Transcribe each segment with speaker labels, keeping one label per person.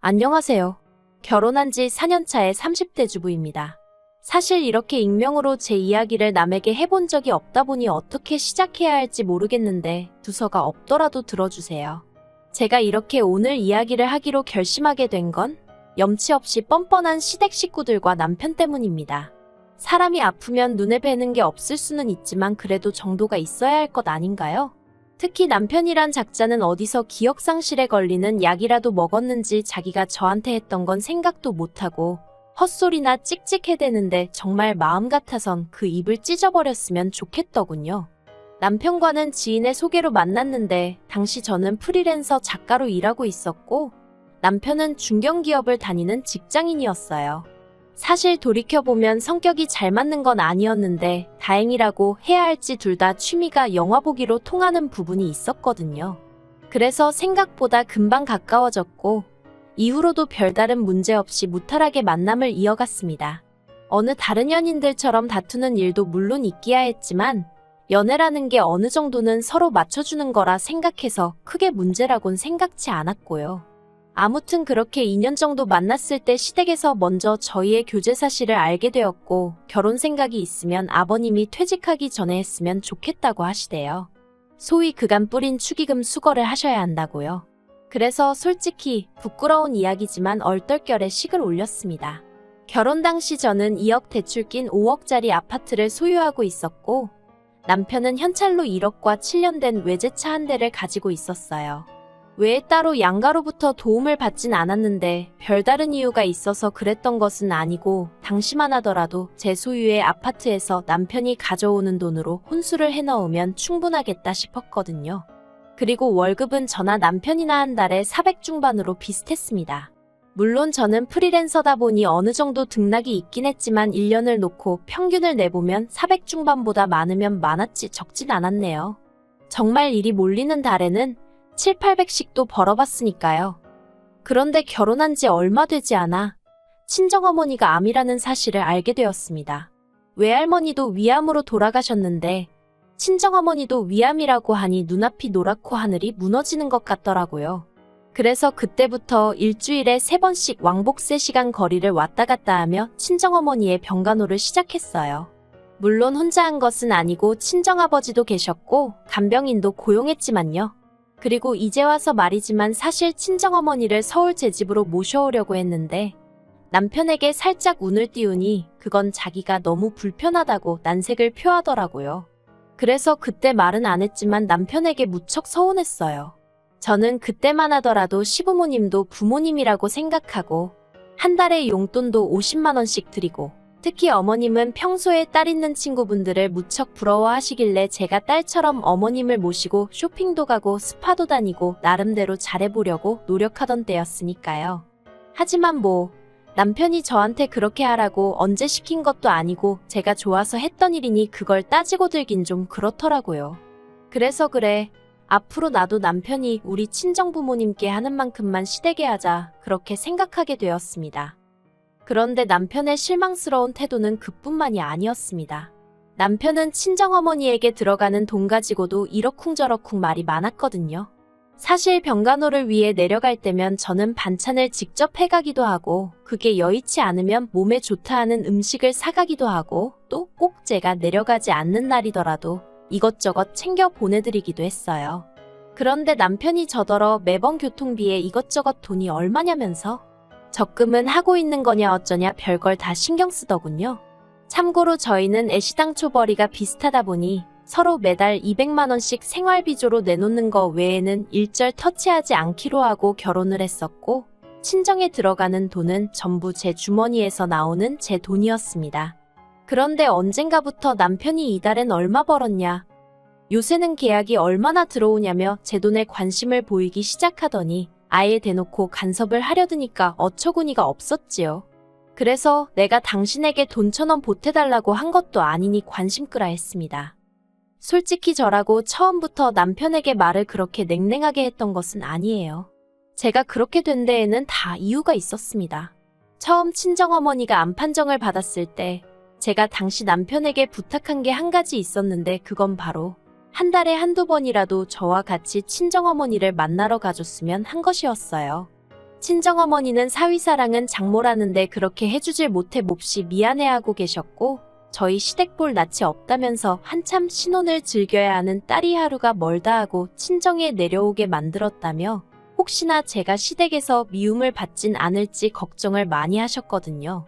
Speaker 1: 안녕하세요. 결혼한 지 4년 차의 30대 주부입니다. 사실 이렇게 익명으로 제 이야기를 남에게 해본 적이 없다 보니 어떻게 시작해야 할지 모르겠는데 두서가 없더라도 들어주세요. 제가 이렇게 오늘 이야기를 하기로 결심하게 된 건 염치 없이 뻔뻔한 시댁 식구들과 남편 때문입니다. 사람이 아프면 눈에 뵈는 게 없을 수는 있지만 그래도 정도가 있어야 할 것 아닌가요? 특히 남편이란 작자는 어디서 기억상실에 걸리는 약이라도 먹었는지 자기가 저한테 했던 건 생각도 못하고 헛소리나 찍찍해대는데 정말 마음 같아선 그 입을 찢어버렸으면 좋겠더군요. 남편과는 지인의 소개로 만났는데 당시 저는 프리랜서 작가로 일하고 있었고 남편은 중견기업을 다니는 직장인이었어요. 사실 돌이켜보면 성격이 잘 맞는 건 아니었는데 다행이라고 해야 할지 둘 다 취미가 영화 보기로 통하는 부분이 있었거든요. 그래서 생각보다 금방 가까워졌고 이후로도 별다른 문제 없이 무탈하게 만남을 이어갔습니다. 어느 다른 연인들처럼 다투는 일도 물론 있기야 했지만 연애라는 게 어느 정도는 서로 맞춰주는 거라 생각해서 크게 문제라곤 생각지 않았고요. 아무튼 그렇게 2년 정도 만났을 때 시댁에서 먼저 저희의 교제 사실을 알게 되었고 결혼 생각이 있으면 아버님이 퇴직하기 전에 했으면 좋겠다고 하시대요. 소위 그간 뿌린 축의금 수거를 하셔야 한다고요. 그래서 솔직히 부끄러운 이야기지만 얼떨결에 식을 올렸습니다. 결혼 당시 저는 2억 대출 낀 5억짜리 아파트를 소유하고 있었고 남편은 현찰로 1억과 7년 된 외제차 한 대를 가지고 있었어요. 외에 따로 양가로부터 도움을 받진 않았는데 별다른 이유가 있어서 그랬던 것은 아니고 당시만 하더라도 제 소유의 아파트에서 남편이 가져오는 돈으로 혼수를 해넣으면 충분하겠다 싶었거든요. 그리고 월급은 저나 남편이나 한 달에 400 중반으로 비슷했습니다. 물론 저는 프리랜서다 보니 어느 정도 등락이 있긴 했지만 1년을 놓고 평균을 내보면 400 중반보다 많으면 많았지 적진 않았네요. 정말 일이 몰리는 달에는 7, 800씩도 벌어봤으니까요. 그런데 결혼한 지 얼마 되지 않아 친정어머니가 암이라는 사실을 알게 되었습니다. 외할머니도 위암으로 돌아가셨는데 친정어머니도 위암이라고 하니 눈앞이 노랗고 하늘이 무너지는 것 같더라고요. 그래서 그때부터 일주일에 세 번씩 왕복 3시간 거리를 왔다 갔다 하며 친정어머니의 병간호를 시작했어요. 물론 혼자 한 것은 아니고 친정아버지도 계셨고 간병인도 고용했지만요. 그리고 이제 와서 말이지만 사실 친정어머니를 서울 제 집으로 모셔오려고 했는데 남편에게 살짝 운을 띄우니 그건 자기가 너무 불편하다고 난색을 표하더라고요. 그래서 그때 말은 안 했지만 남편에게 무척 서운했어요. 저는 그때만 하더라도 시부모님도 부모님이라고 생각하고 한 달에 용돈도 50만원씩 드리고 특히 어머님은 평소에 딸 있는 친구분들을 무척 부러워하시길래 제가 딸처럼 어머님을 모시고 쇼핑도 가고 스파도 다니고 나름대로 잘해보려고 노력하던 때였으니까요. 하지만 뭐 남편이 저한테 그렇게 하라고 언제 시킨 것도 아니고 제가 좋아서 했던 일이니 그걸 따지고 들긴 좀 그렇더라고요. 그래서 그래. 앞으로 나도 남편이 우리 친정 부모님께 하는 만큼만 시대게 하자 그렇게 생각하게 되었습니다. 그런데 남편의 실망스러운 태도는 그뿐만이 아니었습니다. 남편은 친정어머니에게 들어가는 돈 가지고도 이러쿵저러쿵 말이 많았거든요. 사실 병간호를 위해 내려갈 때면 저는 반찬을 직접 해가기도 하고 그게 여의치 않으면 몸에 좋다 하는 음식을 사가기도 하고 또 꼭 제가 내려가지 않는 날이더라도 이것저것 챙겨 보내드리기도 했어요. 그런데 남편이 저더러 매번 교통비에 이것저것 돈이 얼마냐면서 적금은 하고 있는 거냐 어쩌냐 별걸 다 신경 쓰더군요. 참고로 저희는 애시당 초벌이가 비슷하다 보니 서로 매달 200만원씩 생활비조로 내놓는 거 외에는 일절 터치하지 않기로 하고 결혼을 했었고, 친정에 들어가는 돈은 전부 제 주머니에서 나오는 제 돈이었습니다. 그런데 언젠가부터 남편이 이달엔 얼마 벌었냐, 요새는 계약이 얼마나 들어오냐며 제 돈에 관심을 보이기 시작하더니 아예 대놓고 간섭을 하려드니까 어처구니가 없었지요. 그래서 내가 당신에게 돈 천 원 보태달라고 한 것도 아니니 관심 끄라 했습니다. 솔직히 저라고 처음부터 남편에게 말을 그렇게 냉랭하게 했던 것은 아니에요. 제가 그렇게 된 데에는 다 이유가 있었습니다. 처음 친정어머니가 암 판정을 받았을 때 제가 당시 남편에게 부탁한 게 한 가지 있었는데 그건 바로 한 달에 한두 번이라도 저와 같이 친정어머니를 만나러 가줬으면 한 것이었어요. 친정어머니는 사위사랑은 장모라는데 그렇게 해주질 못해 몹시 미안해하고 계셨고 저희 시댁볼 낯이 없다면서 한참 신혼을 즐겨야 하는 딸이 하루가 멀다 하고 친정에 내려오게 만들었다며 혹시나 제가 시댁에서 미움을 받진 않을지 걱정을 많이 하셨거든요.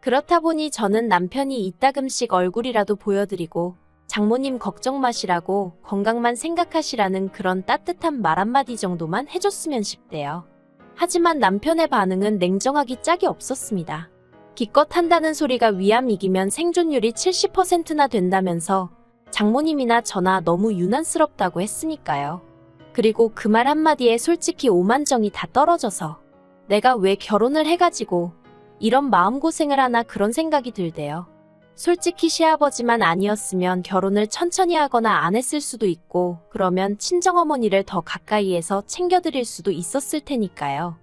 Speaker 1: 그렇다 보니 저는 남편이 이따금씩 얼굴이라도 보여드리고 장모님 걱정 마시라고 건강만 생각하시라는 그런 따뜻한 말 한마디 정도만 해줬으면 싶대요. 하지만 남편의 반응은 냉정하기 짝이 없었습니다. 기껏 한다는 소리가 위암 이기면 생존율이 70%나 된다면서 장모님이나 저나 너무 유난스럽다고 했으니까요. 그리고 그 말 한마디에 솔직히 오만정이 다 떨어져서 내가 왜 결혼을 해가지고 이런 마음고생을 하나 그런 생각이 들대요. 솔직히 시아버지만 아니었으면 결혼을 천천히 하거나 안 했을 수도 있고 그러면 친정어머니를 더 가까이에서 챙겨드릴 수도 있었을 테니까요.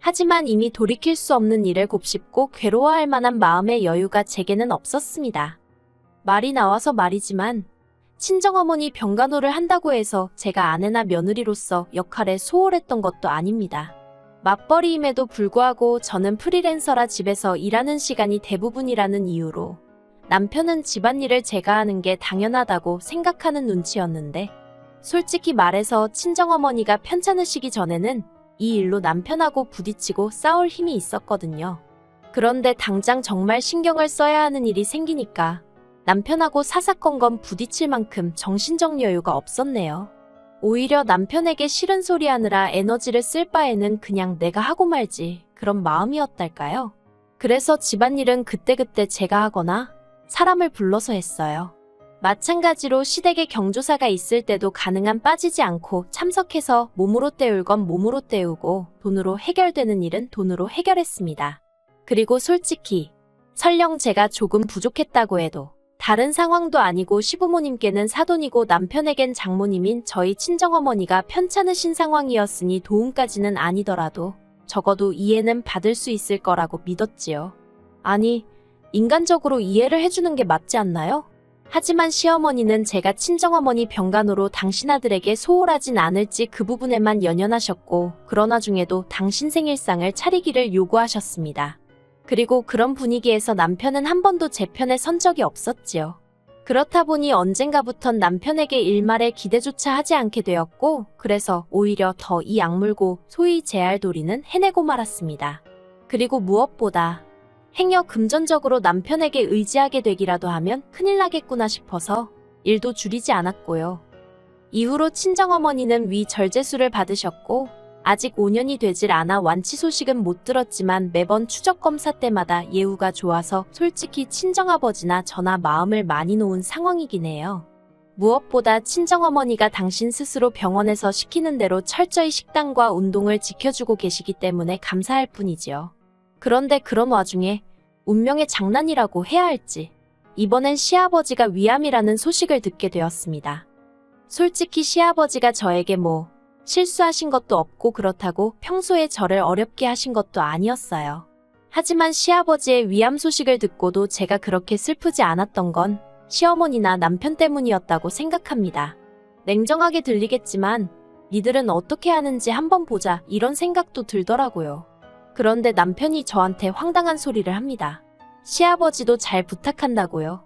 Speaker 1: 하지만 이미 돌이킬 수 없는 일을 곱씹고 괴로워할 만한 마음의 여유가 제게는 없었습니다. 말이 나와서 말이지만 친정어머니 병간호를 한다고 해서 제가 아내나 며느리로서 역할에 소홀했던 것도 아닙니다. 맞벌이임에도 불구하고 저는 프리랜서라 집에서 일하는 시간이 대부분이라는 이유로 남편은 집안일을 제가 하는 게 당연하다고 생각하는 눈치였는데 솔직히 말해서 친정어머니가 편찮으시기 전에는 이 일로 남편하고 부딪히고 싸울 힘이 있었거든요. 그런데 당장 정말 신경을 써야 하는 일이 생기니까 남편하고 사사건건 부딪힐 만큼 정신적 여유가 없었네요. 오히려 남편에게 싫은 소리 하느라 에너지를 쓸 바에는 그냥 내가 하고 말지 그런 마음이었달까요? 그래서 집안일은 그때그때 제가 하거나 사람을 불러서 했어요. 마찬가지로 시댁에 경조사가 있을 때도 가능한 빠지지 않고 참석해서 몸으로 때울 건 몸으로 때우고 돈으로 해결되는 일은 돈으로 해결했습니다. 그리고 솔직히 설령 제가 조금 부족했다고 해도 다른 상황도 아니고 시부모님께는 사돈이고 남편에겐 장모님인 저희 친정어머니가 편찮으신 상황이었으니 도움까지는 아니더라도 적어도 이해는 받을 수 있을 거라고 믿었지요. 아니, 인간적으로 이해를 해주는 게 맞지 않나요? 하지만 시어머니는 제가 친정어머니 병간호로 당신 아들에게 소홀하진 않을지 그 부분에만 연연하셨고, 그러나 중에도 당신 생일상을 차리기를 요구하셨습니다. 그리고 그런 분위기에서 남편은 한 번도 제 편에 선 적이 없었지요. 그렇다 보니 언젠가부턴 남편에게 일말의 기대조차 하지 않게 되었고, 그래서 오히려 더 이 악물고 소위 제알도리는 해내고 말았습니다. 그리고 무엇보다 행여 금전적으로 남편에게 의지하게 되기라도 하면 큰일 나겠구나 싶어서 일도 줄이지 않았고요. 이후로 친정어머니는 위 절제수를 받으셨고 아직 5년이 되질 않아 완치 소식은 못 들었지만 매번 추적 검사 때마다 예우가 좋아서 솔직히 친정아버지나 저나 마음을 많이 놓은 상황이긴 해요. 무엇보다 친정어머니가 당신 스스로 병원에서 시키는 대로 철저히 식단과 운동을 지켜주고 계시기 때문에 감사할 뿐이지요. 그런데 그런 와중에 운명의 장난이라고 해야 할지 이번엔 시아버지가 위암이라는 소식을 듣게 되었습니다. 솔직히 시아버지가 저에게 뭐 실수하신 것도 없고 그렇다고 평소에 저를 어렵게 하신 것도 아니었어요. 하지만 시아버지의 위암 소식을 듣고도 제가 그렇게 슬프지 않았던 건 시어머니나 남편 때문이었다고 생각합니다. 냉정하게 들리겠지만 니들은 어떻게 하는지 한번 보자 이런 생각도 들더라고요. 그런데 남편이 저한테 황당한 소리를 합니다. 시아버지도 잘 부탁한다고요.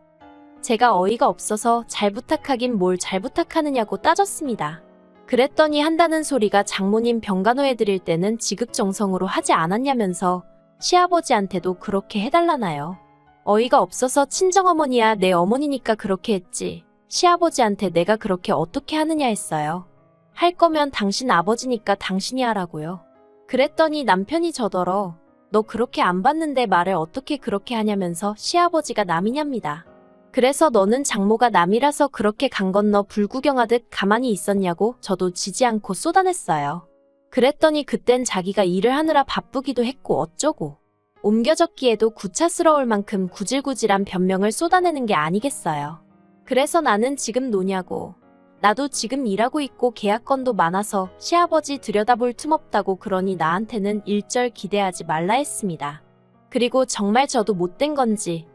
Speaker 1: 제가 어이가 없어서 잘 부탁하긴 뭘 잘 부탁하느냐고 따졌습니다. 그랬더니 한다는 소리가 장모님 병간호 해 드릴 때는 지극정성으로 하지 않았냐면서 시아버지한테도 그렇게 해달라나요. 어이가 없어서 친정어머니야 내 어머니니까 그렇게 했지. 시아버지한테 내가 그렇게 어떻게 하느냐 했어요. 할 거면 당신 아버지니까 당신이 하라고요. 그랬더니 남편이 저더러 너 그렇게 안 봤는데 말을 어떻게 그렇게 하냐면서 시아버지가 남이냐입니다. 그래서 너는 장모가 남이라서 그렇게 강 건너 불구경하듯 가만히 있었냐고 저도 지지 않고 쏟아냈어요. 그랬더니 그땐 자기가 일을 하느라 바쁘기도 했고 어쩌고. 옮겨졌기에도 구차스러울 만큼 구질구질한 변명을 쏟아내는 게 아니겠어요. 그래서 나는 지금 노냐고. 나도 지금 일하고 있고 계약건도 많아서 시아버지 들여다볼 틈 없다고 그러니 나한테는 일절 기대하지 말라 했습니다. 그리고 정말 저도 못된 건지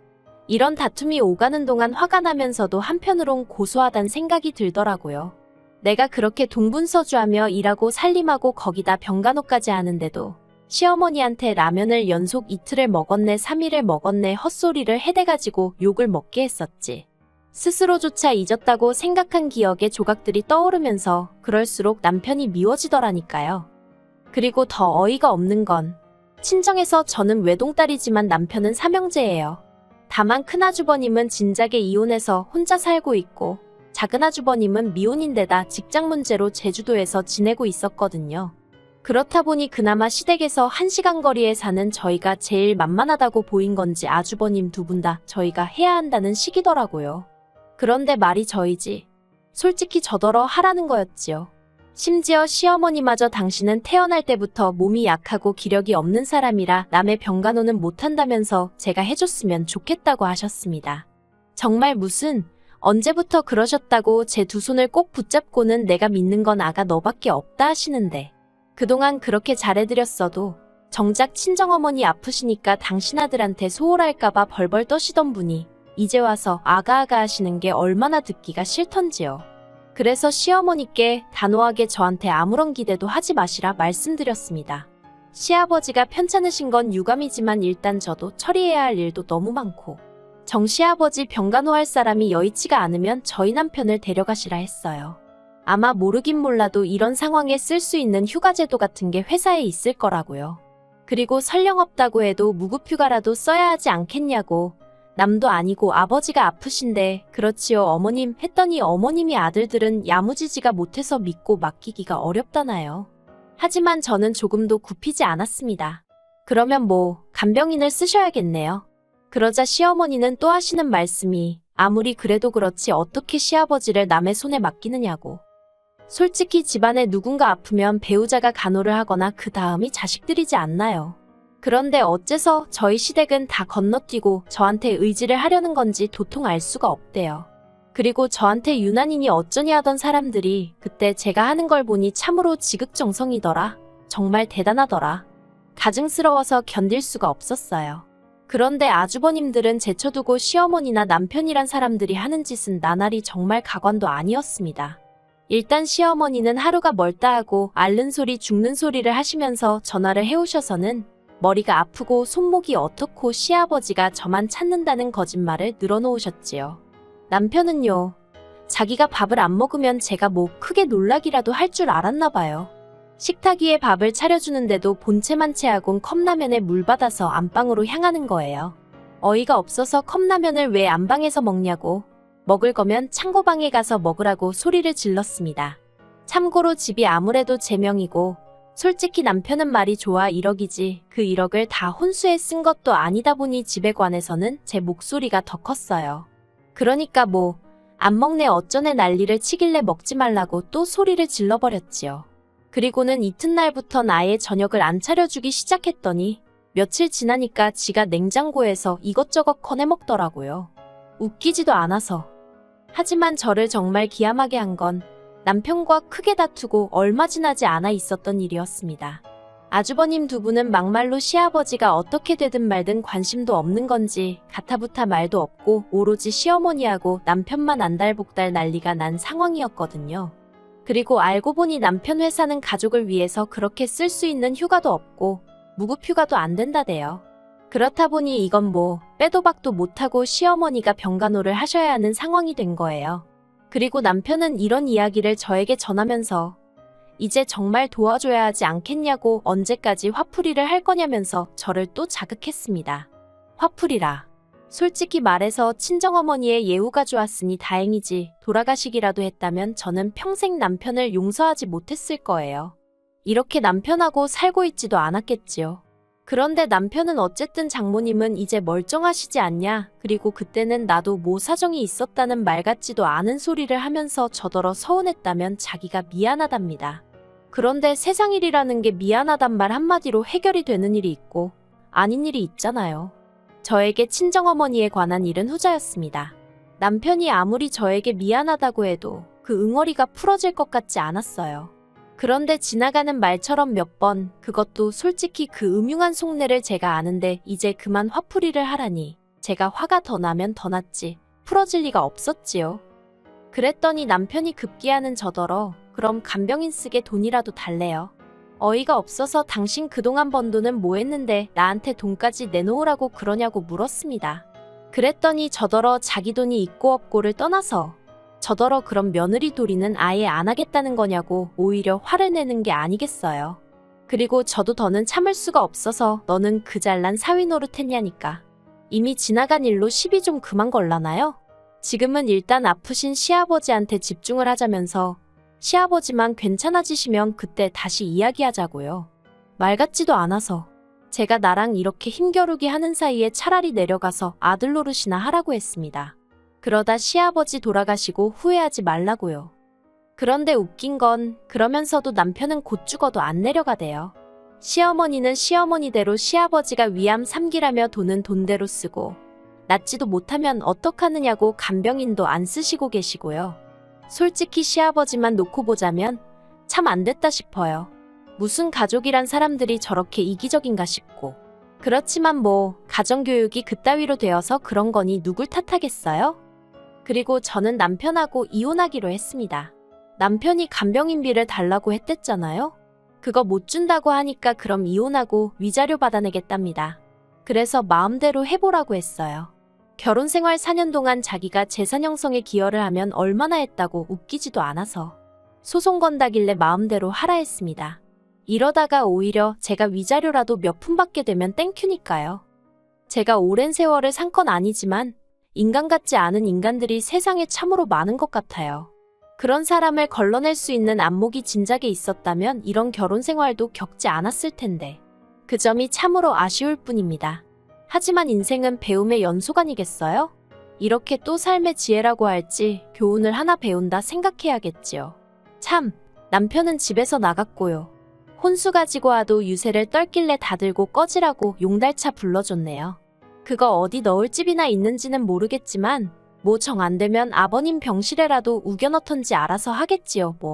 Speaker 1: 이런 다툼이 오가는 동안 화가 나면서도 한편으론 고소하단 생각이 들더라고요. 내가 그렇게 동분서주하며 일하고 살림하고 거기다 병간호까지 하는데도 시어머니한테 라면을 연속 이틀을 먹었네 3일을 먹었네 헛소리를 해대가지고 욕을 먹게 했었지. 스스로조차 잊었다고 생각한 기억의 조각들이 떠오르면서 그럴수록 남편이 미워지더라니까요. 그리고 더 어이가 없는 건 친정에서 저는 외동딸이지만 남편은 삼형제예요. 다만 큰아주버님은 진작에 이혼해서 혼자 살고 있고 작은아주버님은 미혼인데다 직장 문제로 제주도에서 지내고 있었거든요. 그렇다 보니 그나마 시댁에서 한시간 거리에 사는 저희가 제일 만만하다고 보인 건지 아주버님 두 분 다 저희가 해야 한다는 식이더라고요. 그런데 말이 저희지. 솔직히 저더러 하라는 거였지요. 심지어 시어머니마저 당신은 태어날 때부터 몸이 약하고 기력이 없는 사람이라 남의 병간호는 못한다면서 제가 해줬으면 좋겠다고 하셨습니다. 정말 무슨 언제부터 그러셨다고 제 두 손을 꼭 붙잡고는 내가 믿는 건 아가 너밖에 없다 하시는데 그동안 그렇게 잘해드렸어도 정작 친정어머니 아프시니까 당신 아들한테 소홀할까봐 벌벌 떠시던 분이 이제 와서 아가아가 하시는 게 얼마나 듣기가 싫던지요. 그래서 시어머니께 단호하게 저한테 아무런 기대도 하지 마시라 말씀드렸습니다. 시아버지가 편찮으신 건 유감이지만 일단 저도 처리해야 할 일도 너무 많고 정 시아버지 병간호할 사람이 여의치가 않으면 저희 남편을 데려가시라 했어요. 아마 모르긴 몰라도 이런 상황에 쓸 수 있는 휴가제도 같은 게 회사에 있을 거라고요. 그리고 설령 없다고 해도 무급휴가라도 써야 하지 않겠냐고 남도 아니고 아버지가 아프신데 그렇지요 어머님 했더니 어머님이 아들들은 야무지지가 못해서 믿고 맡기기가 어렵다나요. 하지만 저는 조금도 굽히지 않았습니다. 그러면 뭐 간병인을 쓰셔야겠네요. 그러자 시어머니는 또 하시는 말씀이 아무리 그래도 그렇지 어떻게 시아버지를 남의 손에 맡기느냐고. 솔직히 집안에 누군가 아프면 배우자가 간호를 하거나 그 다음이 자식들이지 않나요? 그런데 어째서 저희 시댁은 다 건너뛰고 저한테 의지를 하려는 건지 도통 알 수가 없대요. 그리고 저한테 유난히니 어쩌니 하던 사람들이 그때 제가 하는 걸 보니 참으로 지극정성이더라. 정말 대단하더라. 가증스러워서 견딜 수가 없었어요. 그런데 아주버님들은 제쳐두고 시어머니나 남편이란 사람들이 하는 짓은 나날이 정말 가관도 아니었습니다. 일단 시어머니는 하루가 멀다 하고 앓는 소리 죽는 소리를 하시면서 전화를 해오셔서는 머리가 아프고 손목이 어떻고 시아버지가 저만 찾는다는 거짓말을 늘어놓으셨지요. 남편은요. 자기가 밥을 안 먹으면 제가 뭐 크게 놀라기라도 할 줄 알았나 봐요. 식탁 위에 밥을 차려주는데도 본체만 채하곤 컵라면에 물 받아서 안방으로 향하는 거예요. 어이가 없어서 컵라면을 왜 안방에서 먹냐고 먹을 거면 창고방에 가서 먹으라고 소리를 질렀습니다. 참고로 집이 아무래도 제 명이고 솔직히 남편은 말이 좋아 1억이지 그 1억을 다 혼수에 쓴 것도 아니다 보니 집에 관해서는 제 목소리가 더 컸어요. 그러니까 뭐 안 먹네 어쩌네 난리를 치길래 먹지 말라고 또 소리를 질러버렸지요. 그리고는 이튿날부터 나의 저녁을 안 차려주기 시작했더니 며칠 지나니까 지가 냉장고에서 이것저것 꺼내 먹더라고요. 웃기지도 않아서. 하지만 저를 정말 기함하게 한 건 남편과 크게 다투고 얼마 지나지 않아 있었던 일이었습니다. 아주버님 두 분은 막말로 시아버지가 어떻게 되든 말든 관심도 없는 건지 가타부타 말도 없고 오로지 시어머니하고 남편만 안달복달 난리가 난 상황이었거든요. 그리고 알고 보니 남편 회사는 가족을 위해서 그렇게 쓸 수 있는 휴가도 없고 무급휴가도 안 된다대요. 그렇다 보니 이건 뭐 빼도 박도 못하고 시어머니가 병간호를 하셔야 하는 상황이 된 거예요. 그리고 남편은 이런 이야기를 저에게 전하면서 이제 정말 도와줘야 하지 않겠냐고 언제까지 화풀이를 할 거냐면서 저를 또 자극했습니다. 화풀이라. 솔직히 말해서 친정어머니의 예우가 좋았으니 다행이지 돌아가시기라도 했다면 저는 평생 남편을 용서하지 못했을 거예요. 이렇게 남편하고 살고 있지도 않았겠지요. 그런데 남편은 어쨌든 장모님은 이제 멀쩡하시지 않냐, 그리고 그때는 나도 뭐 사정이 있었다는 말 같지도 않은 소리를 하면서 저더러 서운했다면 자기가 미안하답니다. 그런데 세상 일이라는 게 미안하단 말 한마디로 해결이 되는 일이 있고, 아닌 일이 있잖아요. 저에게 친정어머니에 관한 일은 후자였습니다. 남편이 아무리 저에게 미안하다고 해도 그 응어리가 풀어질 것 같지 않았어요. 그런데 지나가는 말처럼 몇 번, 그것도 솔직히 그 음흉한 속내를 제가 아는데 이제 그만 화풀이를 하라니. 제가 화가 더 나면 더 났지. 풀어질 리가 없었지요. 그랬더니 남편이 급기야는 저더러, 그럼 간병인 쓰게 돈이라도 달래요. 어이가 없어서 당신 그동안 번 돈은 뭐 했는데 나한테 돈까지 내놓으라고 그러냐고 물었습니다. 그랬더니 저더러 자기 돈이 있고 없고를 떠나서 저더러 그런 며느리 도리는 아예 안 하겠다는 거냐고 오히려 화를 내는 게 아니겠어요. 그리고 저도 더는 참을 수가 없어서 너는 그 잘난 사위 노릇했냐니까. 이미 지나간 일로 시비 좀 그만 걸라나요? 지금은 일단 아프신 시아버지한테 집중을 하자면서 시아버지만 괜찮아지시면 그때 다시 이야기하자고요. 말 같지도 않아서 제가 나랑 이렇게 힘겨루기 하는 사이에 차라리 내려가서 아들 노릇이나 하라고 했습니다. 그러다 시아버지 돌아가시고 후회하지 말라고요. 그런데 웃긴 건 그러면서도 남편은 곧 죽어도 안 내려가대요. 시어머니는 시어머니대로 시아버지가 위암 3기라며 돈은 돈대로 쓰고 낫지도 못하면 어떡하느냐고 간병인도 안 쓰시고 계시고요. 솔직히 시아버지만 놓고 보자면 참 안 됐다 싶어요. 무슨 가족이란 사람들이 저렇게 이기적인가 싶고. 그렇지만 뭐 가정교육이 그따위로 되어서 그런 거니 누굴 탓하겠어요? 그리고 저는 남편하고 이혼하기로 했습니다. 남편이 간병인비를 달라고 했댔잖아요? 그거 못 준다고 하니까 그럼 이혼하고 위자료 받아내겠답니다. 그래서 마음대로 해보라고 했어요. 결혼 생활 4년 동안 자기가 재산 형성에 기여를 하면 얼마나 했다고 웃기지도 않아서 소송 건다길래 마음대로 하라 했습니다. 이러다가 오히려 제가 위자료라도 몇 푼 받게 되면 땡큐니까요. 제가 오랜 세월을 산 건 아니지만 인간 같지 않은 인간들이 세상에 참으로 많은 것 같아요. 그런 사람을 걸러낼 수 있는 안목이 진작에 있었다면 이런 결혼 생활도 겪지 않았을 텐데. 그 점이 참으로 아쉬울 뿐입니다. 하지만 인생은 배움의 연속 아니겠어요? 이렇게 또 삶의 지혜라고 할지 교훈을 하나 배운다 생각해야겠지요. 참, 남편은 집에서 나갔고요. 혼수 가지고 와도 유세를 떨길래 다들고 꺼지라고 용달차 불러줬네요. 그거 어디 넣을 집이나 있는지는 모르겠지만 뭐 정 안 되면 아버님 병실에라도 우겨넣던지 알아서 하겠지요, 뭐.